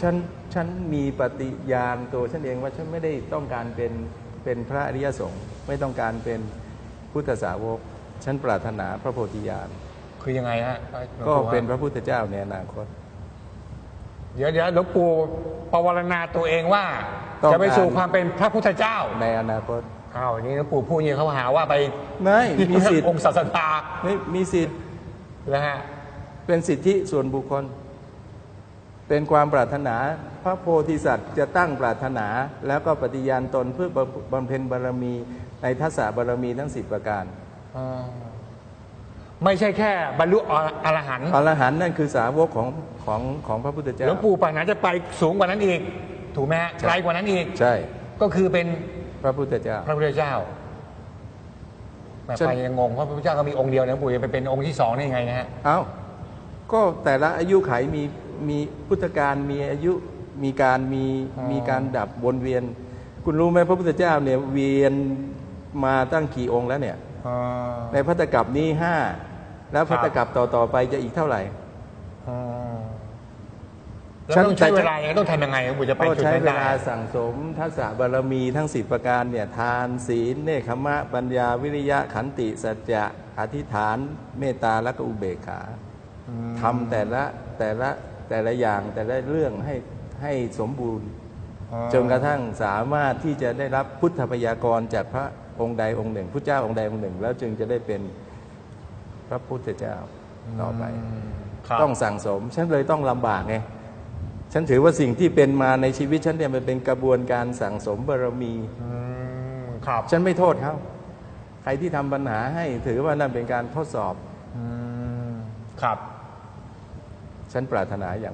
ฉันฉันมีปฏิญาณตัวฉันเองว่าฉันไม่ได้ต้องการเป็นเป็นพระอริยสงฆ์ไม่ต้องการเป็นพุทธสาวก ฉันปรารถนาพระโพธิญาณคือยังไงฮะหลวงก็ปู่ฮะเป็นพระพุทธเจ้าในอนาคต เดี๋ยวเดี๋ยวหลวงปู่ปวารณาตัวเองว่าต้องจะไปสู่การความเป็นพระพุทธเจ้าในอนาคตอ้าวนี่หลวงปู่พูดอย่างนี้เขาหาว่าไปไม่มีสิทธิ์องค์ศาสดาไม่มีสิทธิ์แล้วฮะเป็นสิทธิส่วนบุคคล เป็นความปรารถนาพระโพธิสัตว์จะตั้งปรารถนา แล้วก็ปฏิญาณตนเพื่อบำบำเพ็ญบารมีในทัศสะบารมีทั้งสิบประการอ่าไม่ใช่แค่บรรลุออรหันต์อรหันต์นั่นคือสาวกของของของพระพุทธเจ้าหลวงปู่ปรารถนาจะไปสูงกว่านั้นอีก ถูกไหมฮะใช่ไกลกว่านั้นอีก ใช่ ก็คือเป็นพระพุทธเจ้า พระพุทธเจ้าแม่ใช่ไปยังงงเพราะพระพุทธเจ้าก็มีองค์เดียวนะหลวงปู่จะไปเป็นองค์ที่สองได้ยังไงนะฮะเอ้าก็แต่ละอายุไขมี มีพุทธการมีอายุมีการมีอ๋อมีการดับวนเวียน คุณรู้ไหมพระพุทธเจ้าเนี่ยเวียนมาตั้งกี่องค์แล้วเนี่ยอ่าในพัตตกับนี้ห้าแล้วพัตตกับต่อต่อไปจะอีกเท่าไหร่อ่าแล้วฉันต้องใช้แต่เวลายังไงต้องทำยังไงหลวงปู่จะไปก็จุดใช้นั้นเวได้ลาสั่งสมทักษะบารมีทั้งสิบประการเนี่ยทานศีลเนคขมะปัญญาวิริยะขันติสัจจะอธิษฐาน เมตตาและก็อุเบกขาอืมทำแต่ละแต่ละ แต่ละอย่างแต่ละเรื่องให้ให้สมบูรณ์อ่าจนกระทั่งสามารถที่จะได้รับพุทธพยากรจากพระองค์ใดองค์หนึ่งพระเจ้าองค์ใดองค์หนึ่ง แล้วจึงจะได้เป็นพระพุทธเจ้าต่อไปมครับต้องสั่งสม ฉันเลยต้องลำบากไงฉันถือว่าสิ่งที่เป็นมาในชีวิตฉันเนี่ยมันเป็นกระบวนการสั่งสมบารมีอืมครับ ฉันไม่โทษเขาใครที่ทำปัญหาให้ถือว่านั่นเป็นการทดสอบอืมครับ ฉันปรารถนาอย่าง